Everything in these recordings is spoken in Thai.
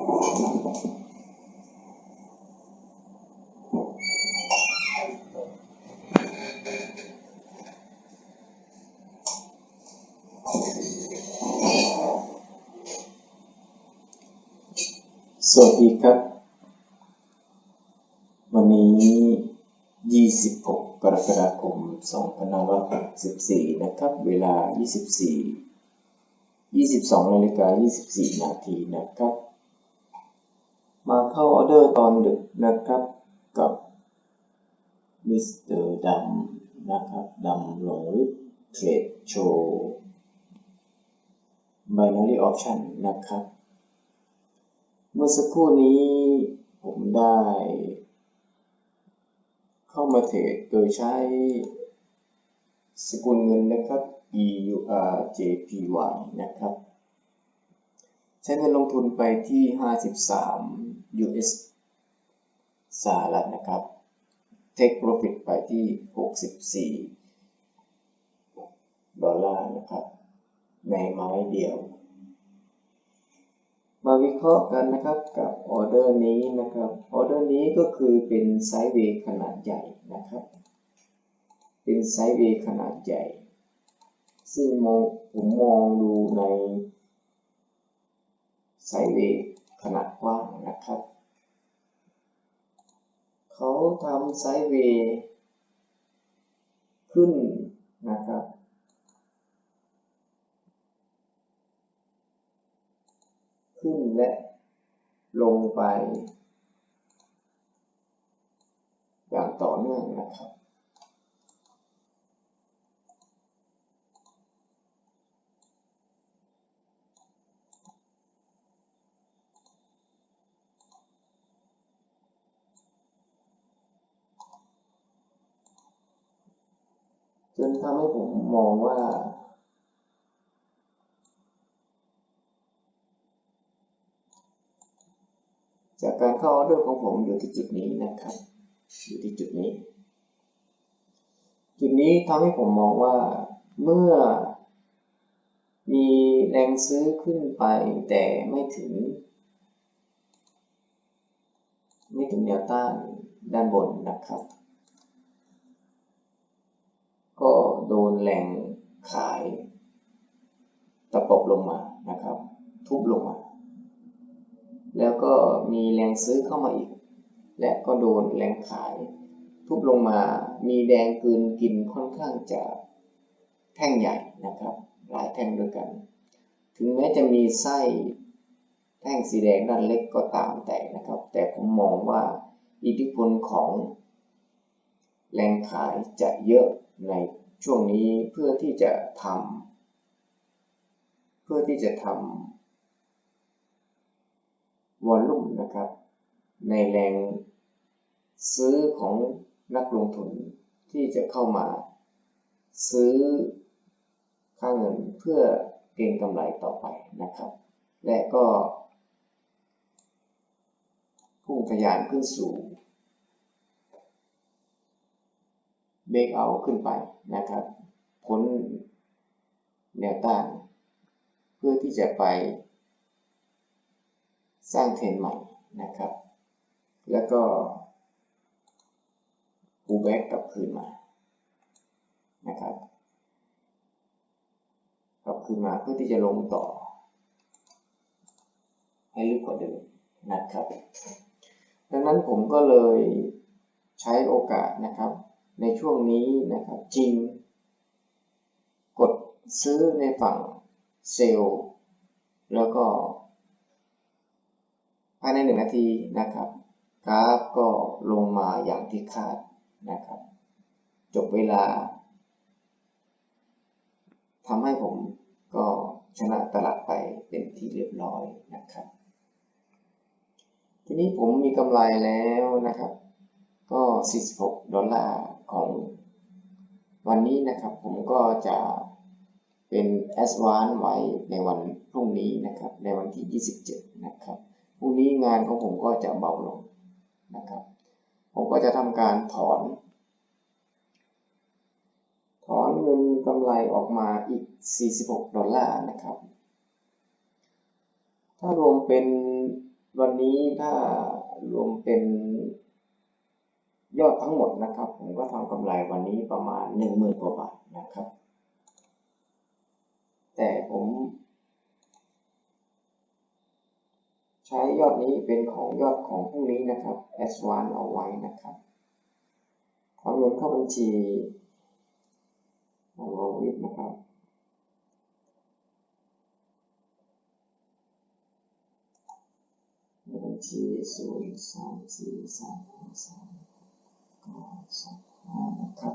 สวัสดีครับ วันนี้ 26 กรกฎาคม 2564 นะครับ เวลา 24 22นาฬิกา24 นาทีนะครับ มาเข้าออเดอร์ตอนดึกนะครับกับมิสเตอร์ดำนะครับดำหลงลึกเทรดโชว์ binary option นะครับ เมื่อสักครู่นี้ผมได้ เข้ามาเทรดโดยใช้ สกุลเงินนะครับ EUR JPY นะครับ ใช้เงินลงทุนไปที่ 53 US สหรัฐนะครับ Take Profit ไปที่ 64 ดอลลาร์นะครับ ในไม้เดียว มาวิเคราะห์กันนะครับกับออเดอร์นี้นะครับ ออเดอร์นี้ก็คือเป็นไซด์เวย์ขนาดใหญ่นะครับ เป็นไซด์เวย์ขนาดใหญ่ ซึ่งมองผมมองดูใน ไซด์เวย์ขนาดกว้างนะครับ เขาทำไซด์เวย์ขึ้นนะครับขึ้นและลงไป อย่างต่อเนื่องนะครับ ทำให้ผมมองว่า จากการเข้าออเดอร์ของผมอยู่ที่จุดนี้นะครับ อยู่ที่จุดนี้ จุดนี้ทำให้ผมมองว่าเมื่อมีแรงซื้อขึ้นไปแต่ไม่ถึง ไม่ถึงแนวต้านด้านบนนะครับ ก็ โดนแรงขายตะปบลงมานะครับ ทุบลงมา แล้วก็มีแรงซื้อเข้ามาอีก และก็โดนแรงขาย ทุบลงมา มีแดงกืนกินค่อนข้างจะแท่งใหญ่นะครับ หลายแท่งด้วยกัน ถึงแม้จะมีไส้แท่งสีแดงด้านเล็กก็ตามแต่นะครับ แต่ผมมองว่าอิทธิพลของแรงขายจะเยอะใน ช่วงนี้เพื่อที่จะทำเพื่อที่จะทำวอลลุ่มนะครับ ในแรงซื้อของนักลงทุนที่จะเข้ามา ซื้อค่าเงินเพื่อเก็งกำไรต่อไปนะครับ และก็พุ่งทะยานขึ้นสู่ เบรกเอาขึ้นไปนะครับพ้นแนวต้าน เพื่อที่จะไป สร้างเทรนใหม่นะครับ แล้วก็ปูแบ็กกลับคืนมานะครับกลับคืนมาเพื่อที่จะลงต่อ ให้ลึกกว่าเดิมนะครับ ดังนั้นผมก็เลยใช้โอกาสนะครับ ในช่วงนี้นะครับจริงกดซื้อในฝั่งเซลล์ แล้วก็ ภายในหนึ่งนาทีนะครับกราฟก็ลงมาอย่างที่คาดนะครับ จบเวลาทำให้ผมก็ชนะตลาดไปเป็นที่เรียบร้อยนะครับ ทีนี้ผมมีกำไรแล้วนะครับ ก็ 46 ดอลลาร์ ของวันนี้นะครับ ผมก็จะเป็น a d v a n c e ไว้ในวันพรุ่งนี้นะครับ ในวันที่ 27 นะครับพรุ่งนี้งานของผมก็จะเบาลงนะครับ ผมก็จะทำการถอน ถอนเงินกำไรออกมาอีก 46 ดอลลาร์นะครับ ถ้ารวมเป็นวันนี้ถ้ารวมเป็น ยอดทั้งหมดนะครับ ผมก็ทำกำไรวันนี้ประมาณหนึ่งหมื่นกว่าบาทนะครับ แต่ผม ใช้ยอดนี้เป็นของยอดของพรุ่งนี้นะครับ S 1 เอาไว้นะครับถอนเงินเข้าบัญชีของเรวิทย์นะครับบัญชีศูนย์สามสี่สามสามเก้าสองห้านะครับ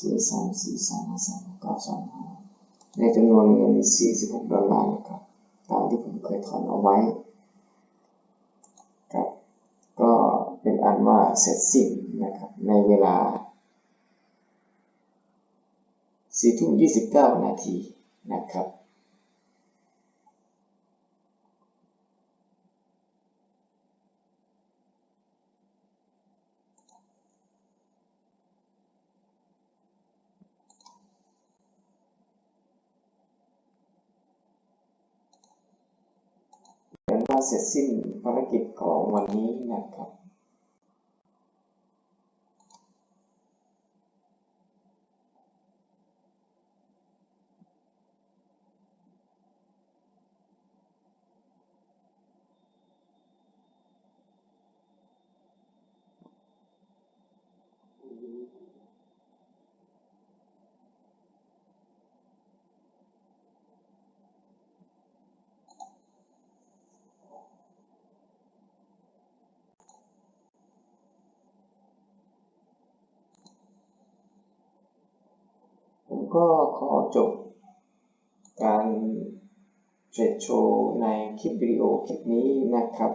สี่สามสี่สามสามเก้าสองห้าในจำนวนเงินสี่สิบหกดอลลาร์นะครับตามที่ผมเคยถอนเอาไว้ครับก็เป็นอันว่าเสร็จสิ้นนะครับในเวลาสี่ทุ่มยี่สิบเก้านาทีนะครับ ว่าเสร็จสิ้นภารกิจของวันนี้นะครับ ก็ขอจบการเทรดโชว์ในคลิปวิดีโอคลิปนี้นะครับ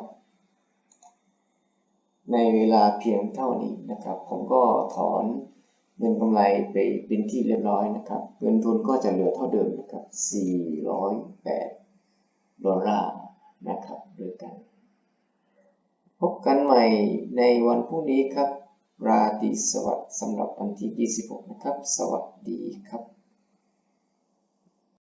ในเวลาเพียงเท่านี้นะครับ ผมก็ถอนเงินกำไรไปเป็นที่เรียบร้อยนะครับ เงินทุนก็จะเหลือเท่าเดิมนะครับ 408 ดอลลาร์นะครับด้วยกัน พบกันใหม่ในวันพรุ่งนี้ครับ ราตรีสวัสดิ์สำหรับวันที่ 26 นะครับ สวัสดีครับ